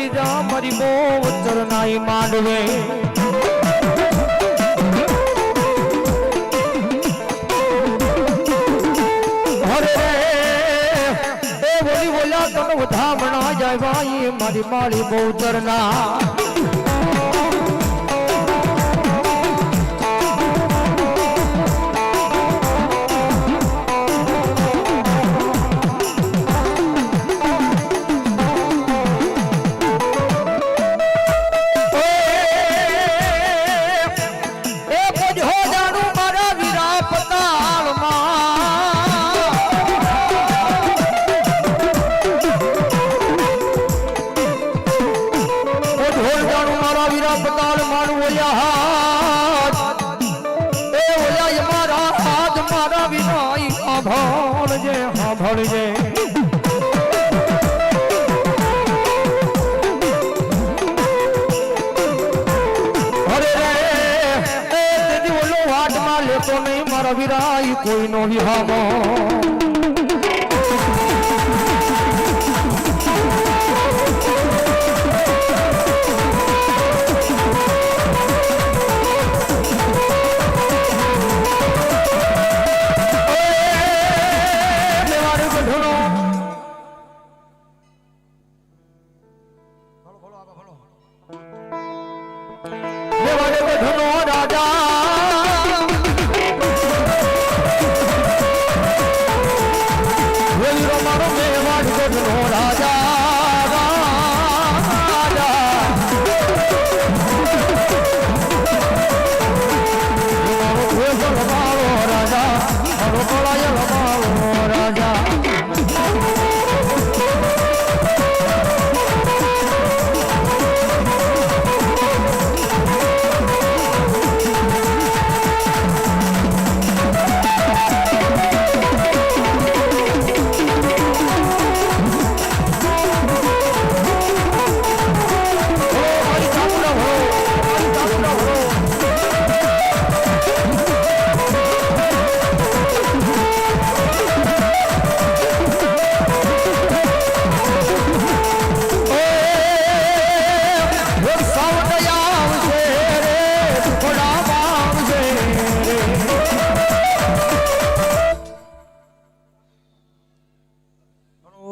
વળી જા મારી બહુ ચરનાઈ માંડવે. તને વધામણા જાય ભાઈ મારી માળી બહુ ચરના. વિરાઈ કોઈનો વિહામો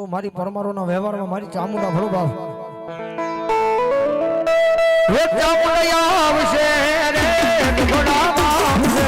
ઓ, મારી પરમારોના વ્યવહારમાં મારી ચામુંડા ભરો બાપ. ચામુંડા આવશે રે ઘોડા આવશે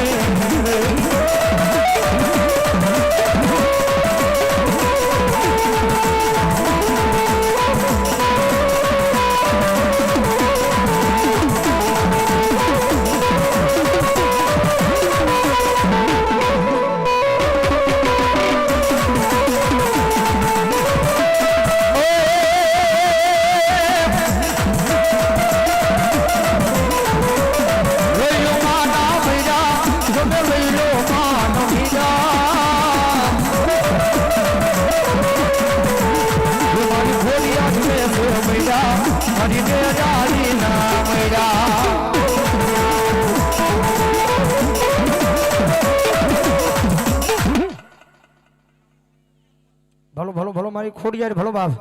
ભલો મારી ખોડિયાર ભલો બાપ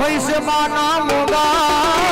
મૈસે માના મોગા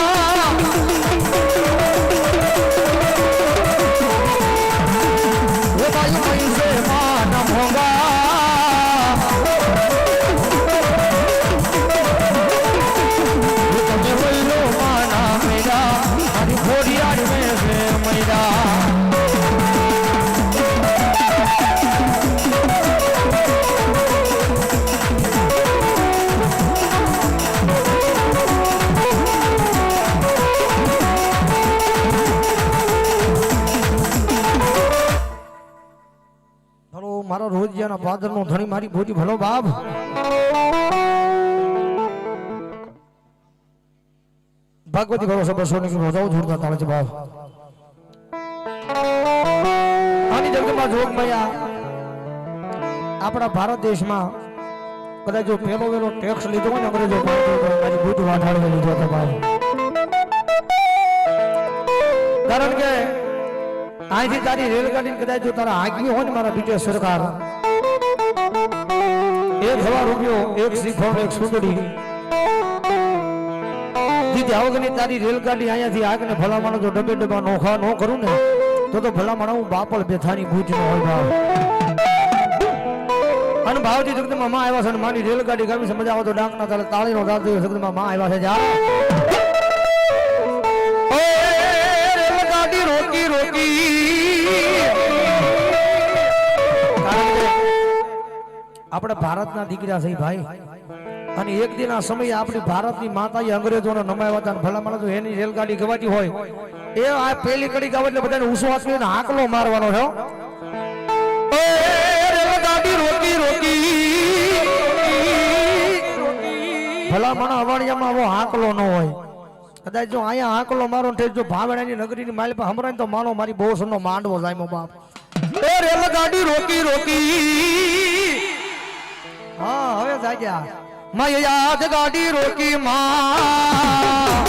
મારા રોજિયાના પાદર નો ધણી મારી ભોજી, ભલો બાપ. ભાગવતી ભરો સબ સોની રોજાઓ જોડતા તાળે છે બાપ. આની જગતમાં જોગ જોગમયા આપણા ભારત દેશમાં કદાચ જો પેલો વેલો ટેક્સ લીધો હોય ને અંગ્રેજો મારી ભૂત વાઢાડવે લીધો હતો ભાઈ કારણ કે અહીંથી તારી રેલગાડી કદાચ જો તારા હાંકવી હોય ને મારા બીજો સરકાર, એક હવા રૂપિયો એક શ્રીફળ એક સુંદરી. જીતે આવગની તારી રેલગાડી અહીંયાથી આગને ભલામણ જો ડબે ડબ્બા નોખા નો કરું ને, તો તો ભલામણ હું બાપળ બેથાની ભૂજ નો હોય ભાવ અને ભાવજી જગદમાં માં આવ્યા છે અને મારી રેલગાડી ગામી સમજ આવો તો ડાંકના તાલે તાળીનો દાંત જગદમાં માં આવ્યા છે, જા. આપણે ભારતના દીકરા છે ભાઈ. અને એક દિન આ સમયે આપણી ભારતની માતાએ અંગ્રેજોને નમાવ્યા હતા ભલામણ ભલા એની રેલગાડી ગવાતી હોય. એ આ પેલી કડી ગાવ એટલે બધાને ઉસો આપીને હાકલો મારવાનો છે રેલગાડી રોકી રોકી ભલામણ અવાણિયામાં આવો હાકલો ન હોય. કદાચ જો અહીંયા હાકલો મારો ઠેર જો ભાવડાની નગરીની માલ પર હમણાં તો માનો મારી બહુ નો માંડવો જાય બાપ. એ રેલગાડી રોકી રોકી. હા હવે જાગ્યા. માં યાદ ગાડી રોકી માં.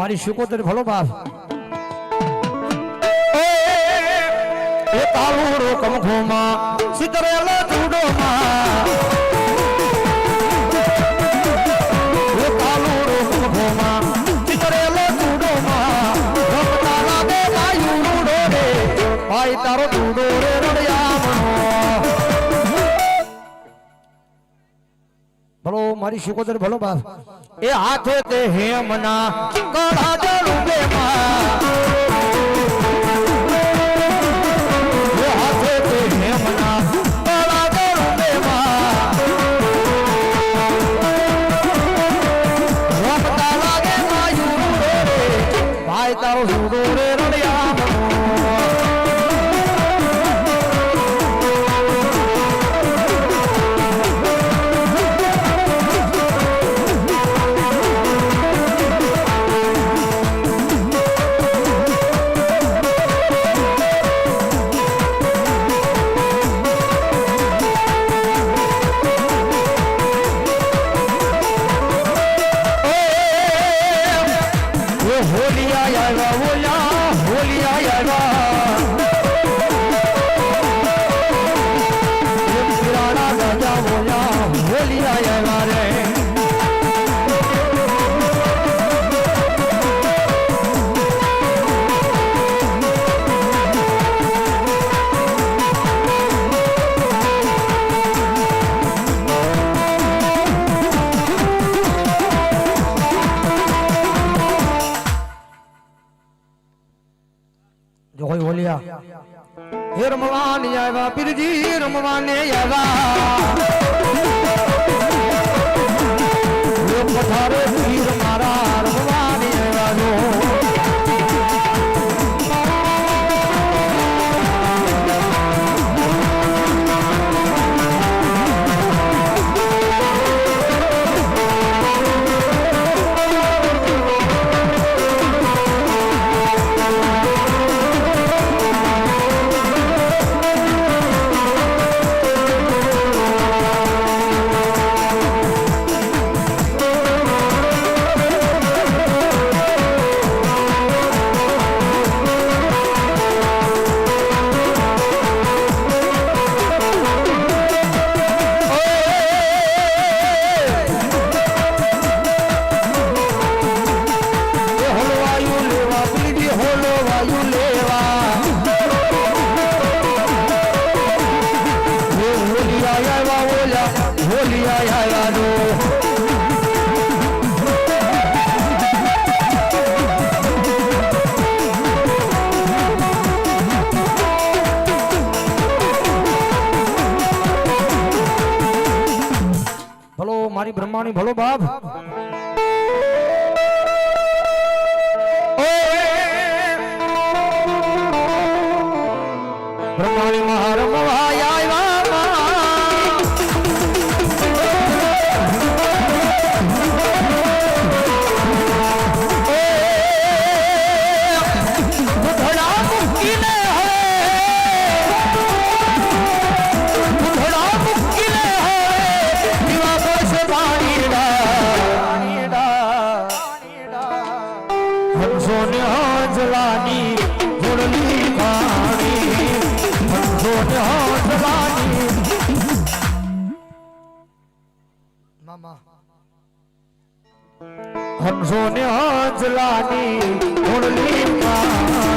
મારી શિકોતર ભલો બાપ. એ તાલુડો કમખોમાં સિતરેલો ચૂડોમાં. એ તાલુડો કમખોમાં સિતરેલો ચૂડોમાં. રમતા લાગે વાયુડો રે, ભાઈ ચૂડો રે ભલો મારી શિકોતર ભલો બાપ. એ હાથે તે હેમના કળા જળુબે માં હોલિયા હે રમવાની આવ્યા પીરજી રમવાને આવ્યા. પથારે બ્રહ્માણી ભલો બાપ. બ્રહ્માણી મહારમ આવ્યા. મામા. હંસો ને હજલાની જોડલી પાણી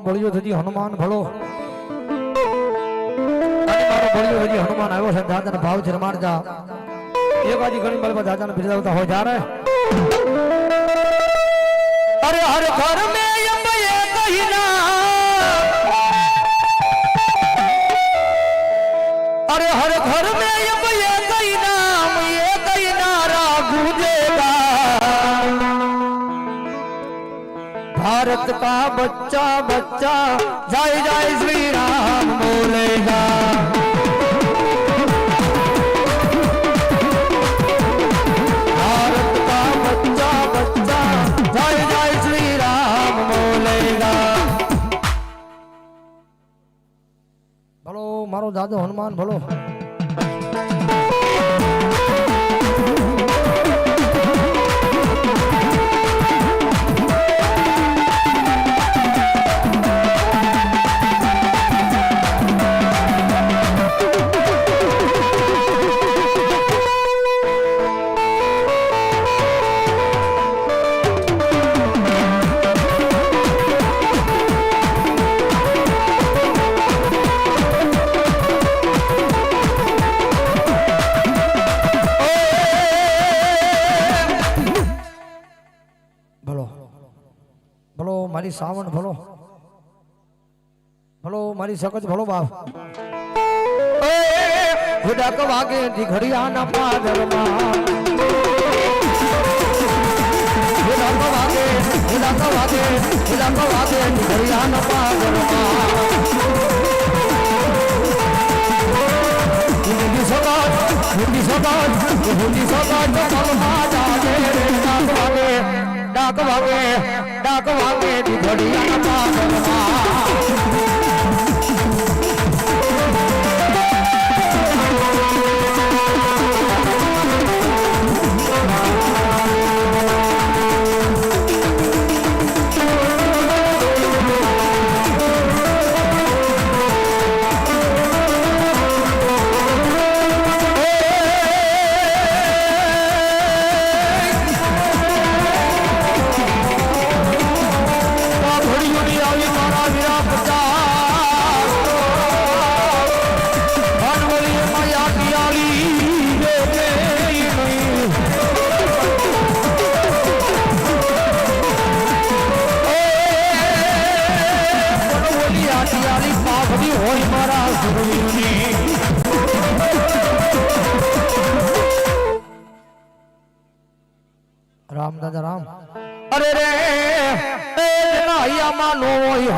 મારો બળિયો થજી હનુમાન ભળો. મારો બળિયો થજી હનુમાન આવ્યો છે દાદાના ભાવ છે રમાડ એ બાજુ ઘણી બળમાં દાદાને બિરદાવતા હોય. જા રે અરે હર ઘર भारत का बच्चा बच्चा जय जय श्री राम बोलेगा भारत का बच्चा बच्चा जय जय श्री राम बोलेगा भलो मारो दादो हनुमान भलो મારી સાવણ ભલો ભલો મારી સકજ ભલો બાપ હુડક વાગે ઘડિયાના પાદરમાં હુડક વાગે હુડક વાગે હુડક વાગે ઘડિયાના પાદરમાં હિન્દી સગાત હિન્દી સગાત હિન્દી સગાત મલમાં જાગે રે ડાક વાગે ડાક વાગે ડાક રામ દાદા રામ. અરે રે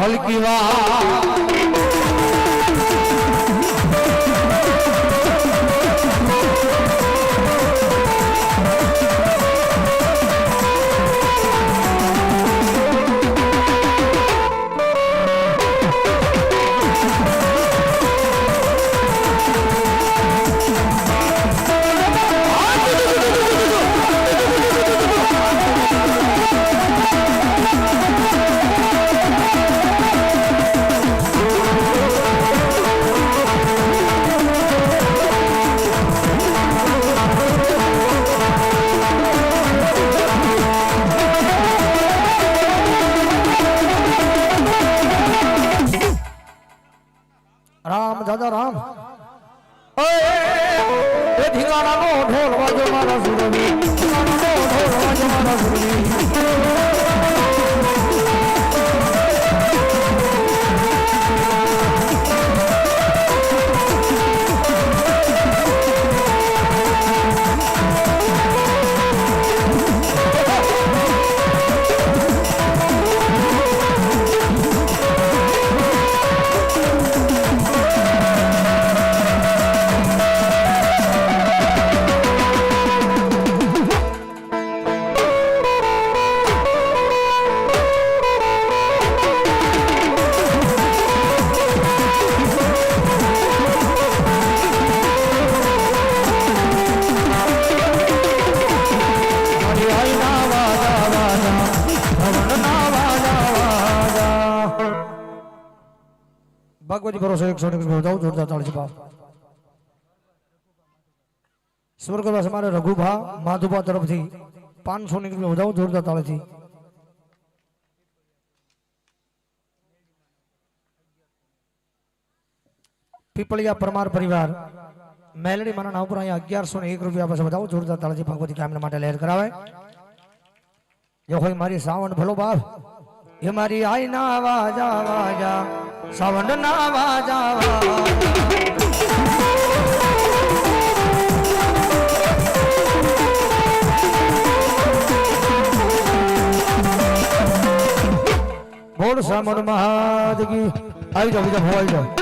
હલકી વા ભગવતી છો એકસો ને જાઉં જોરદાર તાળી બાપ સ્વર્ગવાસ મારે રઘુભા માધુભા તરફથી પાંચસો ની વધાવો જોરદાર તાળીથી પીપળિયા પરમાર પરિવાર મેલડી માના નામ પર અહીંયા અગિયારસો ને એક રૂપિયા પાસે વધાવો જોરદાર તાળીથી ભગવતી કામના માટે લહેર કરાવે જો હોય મારી સાવણ ભલો બાપ એ મારી આઈ ના વાજા વાજા સાવણ ના વાજા વાજા. બોલ સામણ મહાદગી આવી જાઓ બીજા ભવાઈ જાઓ.